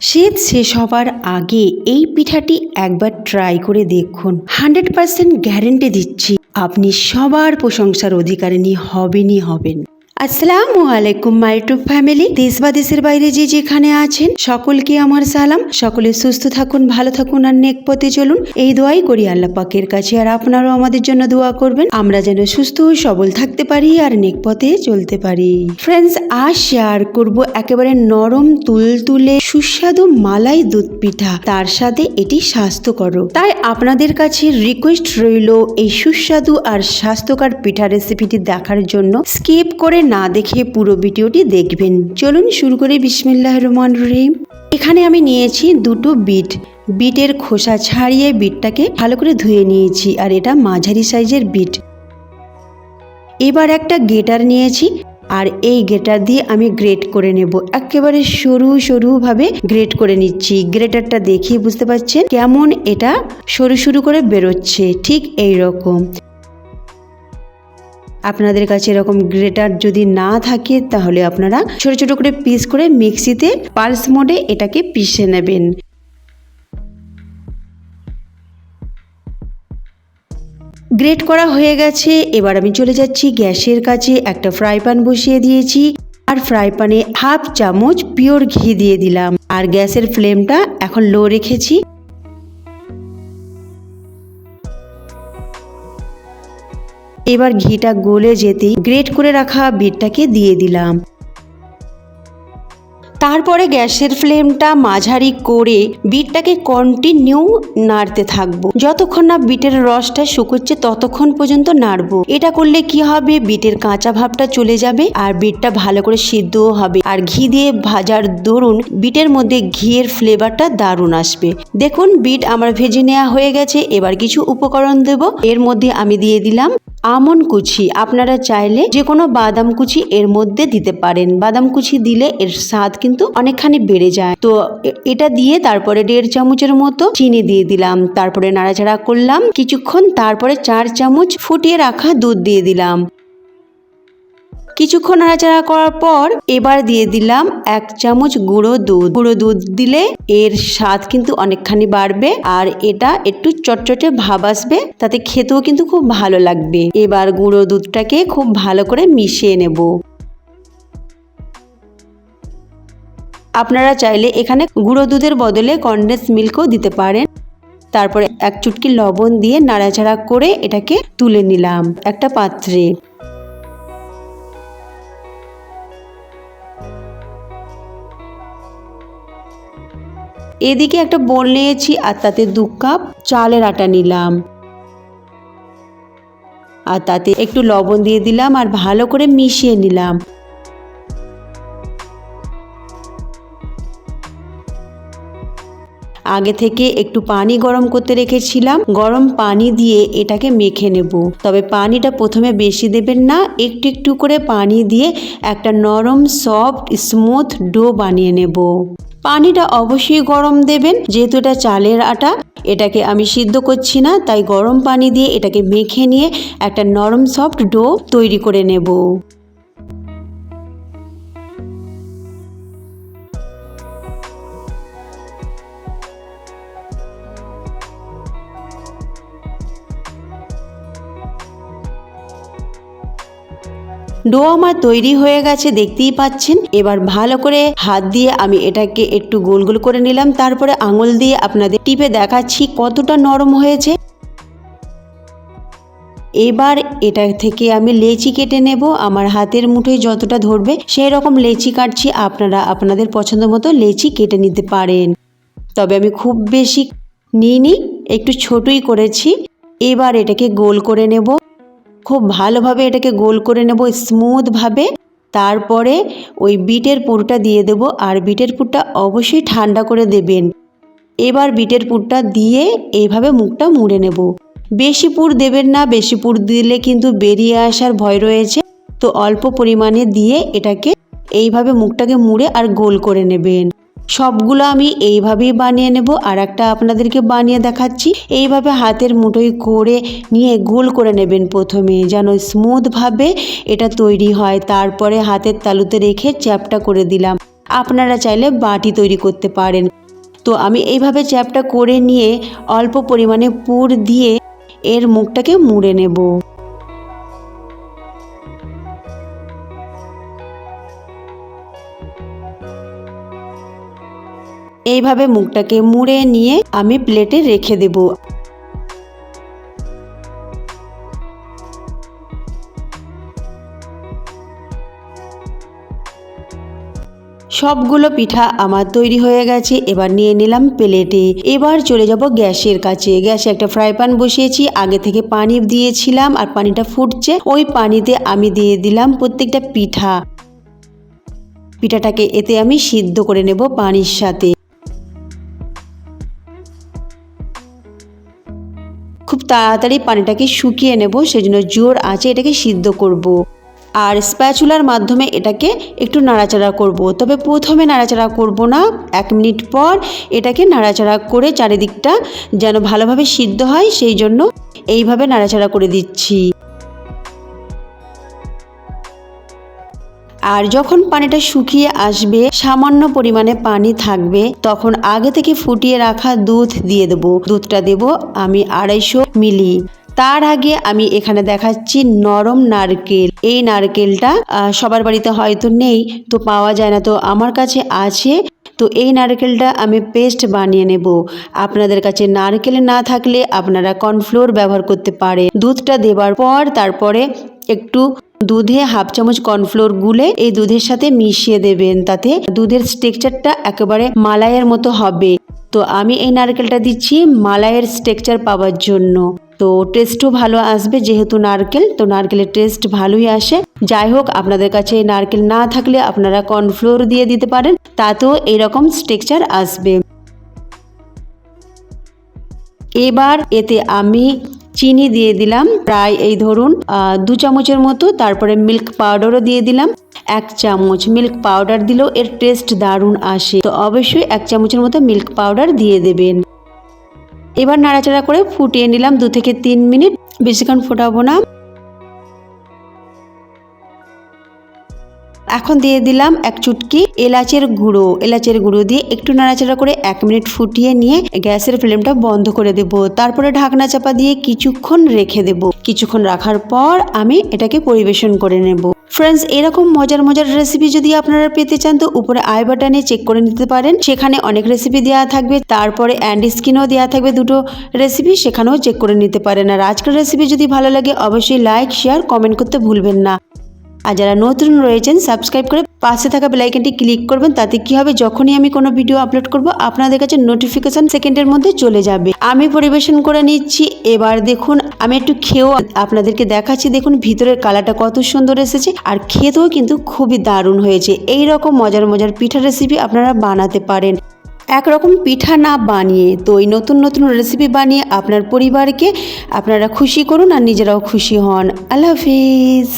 শীত শেষ হবার আগে এই পিঠাটি একবার ট্রাই করে দেখুন। হান্ড্রেড পার্সেন্ট গ্যারেন্টি দিচ্ছি, আপনি সবার প্রশংসার অধিকারিণী হবেনই হবেন। আসসালামু আলাইকুম মাই ফ্যামিলি দেশ বা দেশের বাইরে যে যেখানে আছেন, সকলকে আমার সালাম। সকলে সুস্থ থাকুন, ভালো থাকুন আর নেক পথে চলুন। এই দোয়াই করি আল্লাহ পাকের কাছে, আর আপনারাও আমাদের জন্য দোয়া করবেন। আমরা যেন সুস্থ সবল থাকতে পারি আর নেক পথে চলতে পারি। ফ্রেন্ডস আজ শেয়ার করব একেবারে নরম তুলতুলে, সুস্বাদু মালাই দুধ পিঠা। তার সাথে এটি স্বাস্থ্যকর। তাই আপনাদের কাছে রিকোয়েস্ট রইল এই সুস্বাদু আর স্বাস্থ্যকর পিঠা রেসিপিটি দেখার জন্য। স্কিপ করে না দেখে পুরো ভিডিওটি দেখবেন। চলুন শুরু করে বিসমিল্লাহ রহমান রহিম। এখানে আমি নিয়েছি দুটো বিট। বিটের খোসা ছাড়িয়ে বিটটাকে ভালো করে ধুয়ে নিয়েছি, আর এটা মাঝারি সাইজের বিট। এবার একটা গেটার নিয়েছি, আর এই গেটার দিয়ে আমি গ্রেট করে নেব। একেবারে সরু সরুভাবে গ্রেট করে নিচ্ছি। গ্রেটারটা দেখিয়ে বুঝতে পারছেন কেমন এটা সরু সরু করে বেরোচ্ছে। ঠিক এই রকম আপনাদের কাছে এরকম গ্রেটার যদি না থাকে, তাহলে আপনারা ছোট ছোট করে পিস করে মিক্সিতে পালস মোডে এটাকে পিষে নেবেন। গ্রেট করা হয়ে গেছে। এবার আমি চলে যাচ্ছি গ্যাসের কাছে। একটা ফ্রাই প্যান বসিয়ে দিয়েছি। আর ফ্রাই প্যানে হাফ চামচ পিওর ঘি দিয়ে দিলাম। আর গ্যাসের ফ্লেমটা এখন লো রেখেছি। এবার ঘিটা গলে যেতেই গ্রেট করে রাখা বিটটাকে দিয়ে দিলাম। তারপরে গ্যাসের ফ্লেমটা মাঝারি করে বিটটাকে কন্টিনিউ নাড়তে থাকব। যতক্ষণ না বিটের রসটা শুকোচ্ছে ততক্ষণ পর্যন্ত নাড়বো। এটা করলে কি হবে? বিটের কাঁচা ভাবটা চলে যাবে আর বিটটা ভালো করে সিদ্ধও হবে। আর ঘি দিয়ে ভাজার দরুন বিটের মধ্যে ঘিয়ের ফ্লেভারটা দারুণ আসবে। দেখুন বিট আমার ভেজে নেওয়া হয়ে গেছে। এবার কিছু উপকরণ দেব। এর মধ্যে আমি দিয়ে দিলাম আমন কুচি। আপনারা চাইলে যে কোনো বাদাম কুচি এর মধ্যে দিতে পারেন। বাদাম কুচি দিলে এর স্বাদ কিন্তু অনেকখানি বেড়ে যায়। তো এটা দিয়ে তারপরে দেড় চামচের মতো চিনি দিয়ে দিলাম। তারপরে নাড়াচাড়া করলাম। কিছুক্ষণ তারপরে চার চামচ ফুটিয়ে রাখা দুধ দিয়ে দিলাম। কিছুক্ষণ নাড়াচাড়া করার পর এবার দিয়ে দিলাম এক চামচ গুঁড়ো দুধ। গুঁড়ো দুধ দিলে এর স্বাদ কিন্তু অনেকখানি বাড়বে আর এটা একটু চটচটে ভাব আসবে, তাতে খেতেও কিন্তু খুব ভালো লাগবে। এবার গুঁড়ো দুধটাকে খুব ভালো করে মিশিয়ে নেব। আপনারা চাইলে এখানে গুঁড়ো দুধের বদলে কন্ডেন্স মিল্কও দিতে পারেন। তারপরে এক চুটকি লবণ দিয়ে নাড়াচাড়া করে এটাকে তুলে নিলাম একটা পাত্রে। এদিকে একটা বোল নিয়েছি আর তাতে দু কাপ চালের আটা নিলাম। আর তাতে একটু লবণ দিয়ে দিলাম আর ভালো করে মিশিয়ে নিলাম। আগে থেকে একটু পানি গরম করতে রেখেছিলাম। গরম পানি দিয়ে এটাকে মেখে নেব। তবে পানিটা প্রথমে বেশি দেবেন না, একটু একটু করে পানি দিয়ে একটা নরম, সফট, স্মুথ ডো বানিয়ে নেব। পানিটা অবশ্যই গরম দেবেন। যেহেতু এটা চালের আটা, এটাকে আমি সিদ্ধ করছি না, তাই গরম পানি দিয়ে এটাকে মেখে নিয়ে একটা নরম সফট ডো তৈরি করে নেব। ডো আমার তৈরি হয়ে গেছে, দেখতেই পাচ্ছেন? এবার ভালো করে হাত দিয়ে আমি এটাকে একটু গোল গোল করে নিলাম, তারপরে আঙুল দিয়ে আপনাদের টিপে দেখাচ্ছি কতটা নরম হয়েছে। এবার এটা থেকে আমি লেচি কেটে নেব, আমার হাতের মুঠোয় যতটা ধরবে সেই রকম লেচি কাটছি, আপনারা আপনাদের পছন্দ মতো লেচি কেটে নিতে পারেন। তবে আমি খুব বেশি নিইনি, একটু ছোটই করেছি। এবার এটাকে গোল করে নেব। খুব ভালোভাবে এটাকে গোল করে নেব স্মুথভাবে। তারপরে ওই বিটের পুরটা দিয়ে দেব আর বিটের পুরটা অবশ্যই ঠান্ডা করে দেবেন। এবার বিটের পুরটা দিয়ে এইভাবে মুখটা মুড়ে নেব। বেশি পুর দেবেন না, বেশি পুর দিলে কিন্তু বেরিয়ে আসার ভয় রয়েছে। তো অল্প পরিমাণে দিয়ে এটাকে এইভাবে মুখটাকে মুড়ে আর গোল করে নেবেন। সবগুলো আমি এইভাবেই বানিয়ে নেব, আর একটা আপনাদেরকে বানিয়ে দেখাচ্ছি। এইভাবে হাতের মুঠোয় করে নিয়ে গোল করে নেবেন প্রথমে, যেন স্মুথভাবে এটা তৈরি হয়। তারপরে হাতের তালুতে রেখে চ্যাপটা করে দিলাম। আপনারা চাইলে বাটি তৈরি করতে পারেন। তো আমি এইভাবে চ্যাপটা করে নিয়ে অল্প পরিমাণে পুর দিয়ে এর মুখটাকে মুড়ে নেব। এইভাবে মুখটাকে মুড়ে নিয়ে আমি প্লেটে রেখে দেব। সবগুলো পিঠা আমার তৈরি হয়ে গেছে, এবার নিয়ে নিলাম প্লেটে। এবার চলে যাব গ্যাসের কাছে। গ্যাসে একটা ফ্রাই প্যান বসিয়েছি, আগে থেকে পানি দিয়েছিলাম আর পানিটা ফুটছে। ওই পানিতে আমি দিয়ে দিলাম প্রত্যেকটা পিঠা। পিঠাটাকে এতে আমি সিদ্ধ করে নেব পানির সাথে। খুব তাড়াতাড়ি পানিটাকে শুকিয়ে নেব, সেজন্য জোর আঁচে এটাকে সিদ্ধ করব। আর স্প্যাচুলার মাধ্যমে এটাকে একটু নাড়াচাড়া করব। তবে প্রথমে নাড়াচাড়া করব না, এক মিনিট পর এটাকে নাড়াচাড়া করে চারিদিকটা যেন ভালোভাবে সিদ্ধ হয়, সেই জন্য এইভাবে নাড়াচাড়া করে দিচ্ছি আর যখন পানিটা শুকিয়ে আসবে, সামান্য পরিমাণে পানি থাকবে, তখন আগে থেকে ফুটিয়ে রাখা দুধ দিয়ে দেব। দুধটা দেব আমি আড়াইশো মিলি। তার আগে আমি এখানে দেখাচ্ছি নরম নারকেল। এই নারকেলটা সবার বাড়িতে হয়তো নেই, তো পাওয়া যায় না, তো আমার কাছে আছে। তো এই নারকেলটা আমি পেস্ট বানিয়ে নেব। আপনাদের কাছে নারকেল না থাকলে আপনারা কর্নফ্লোর ব্যবহার করতে পারেন। দুধটা দেবার পর, তারপরে একটু দুধে হাফ চামচ কর্নফ্লোর গুলে এই দুধের সাথে মিশিয়ে দেবেন, তাতে দুধের স্ট্রাকচারটা একেবারে মালাইয়ের মতো হবে। তো আমি এই নারকেলটা দিচ্ছি মালাইয়ের স্ট্রাকচার পাওয়ার জন্য। তো টেস্টও ভালো আসবে যেহেতু নারকেল, তো নারকেলের টেস্ট ভালোই আসে। যাই হোক, আপনাদের কাছে এই নারকেল না থাকলে আপনারা কর্নফ্লোর দিয়ে দিতে পারেন, তাতেও এরকম স্ট্রাকচার আসবে। এবার এতে আমি চিনি দিয়ে দিলাম, প্রায় এই ধরুন দু চামচের মতো, তারপরে মিল্ক পাউডারও দিয়ে দিলাম, এক চামচ মিল্ক পাউডার দিলেও এর টেস্ট দারুণ আসে, তো অবশ্যই এক চামচের মতো মিল্ক পাউডার দিয়ে দেবেন। এবার নাড়াচাড়া করে ফুটিয়ে নিলাম দু থেকে তিন মিনিট, বেশিক্ষণ ফোটাবো না। এখন দিয়ে দিলাম এক চুটকি এলাচের গুঁড়ো। এলাচের গুঁড়ো দিয়ে একটু নাড়াচাড়া করে এক মিনিট ফুটিয়ে নিয়ে গ্যাসের ফ্লেমটা বন্ধ করে দেব। তারপরে ঢাকনা চাপা দিয়ে কিছুক্ষণ রেখে দেব। কিছুক্ষণ রাখার পর আমি এটাকে পরিবেশন করে নেব। ফ্রেন্ডস, এরকম মজার মজার রেসিপি যদি আপনারা পেতে চান, তো উপরে আই বাটনে চেক করে নিতে পারেন। সেখানে অনেক রেসিপি দেওয়া থাকবে। তারপরে অ্যান্ড স্কিনও দেওয়া থাকবে দুটো রেসিপি সেখানেও চেক করে নিতে পারেন। আর আজকের রেসিপি যদি ভালো লাগে, অবশ্যই লাইক শেয়ার কমেন্ট করতে ভুলবেন না। আর যারা নতুন রয়েছেন সাবস্ক্রাইব করে পাশে থাকা বেলাইকনটি ক্লিক করবেন, তাতে কি হবে? যখনই আমি কোনো ভিডিও আপলোড করব, আপনাদের কাছে নোটিফিকেশন সেকেন্ডের মধ্যে চলে যাবে। আমি পরিবেশন করে নিচ্ছি। এবার দেখুন, আমি একটু খেয়েও আপনাদেরকে দেখাচ্ছি। দেখুন, ভিতরের কালারটা কত সুন্দর এসেছে আর খেতেও কিন্তু খুবই দারুণ হয়েছে। এই রকম মজার মজার পিঠা রেসিপি আপনারা বানাতে পারেন। একরকম পিঠা না বানিয়ে, তো এই নতুন নতুন রেসিপি বানিয়ে আপনার পরিবারকে আপনারা খুশি করুন আর নিজেরাও খুশি হন। আল্লাহ হাফিজ।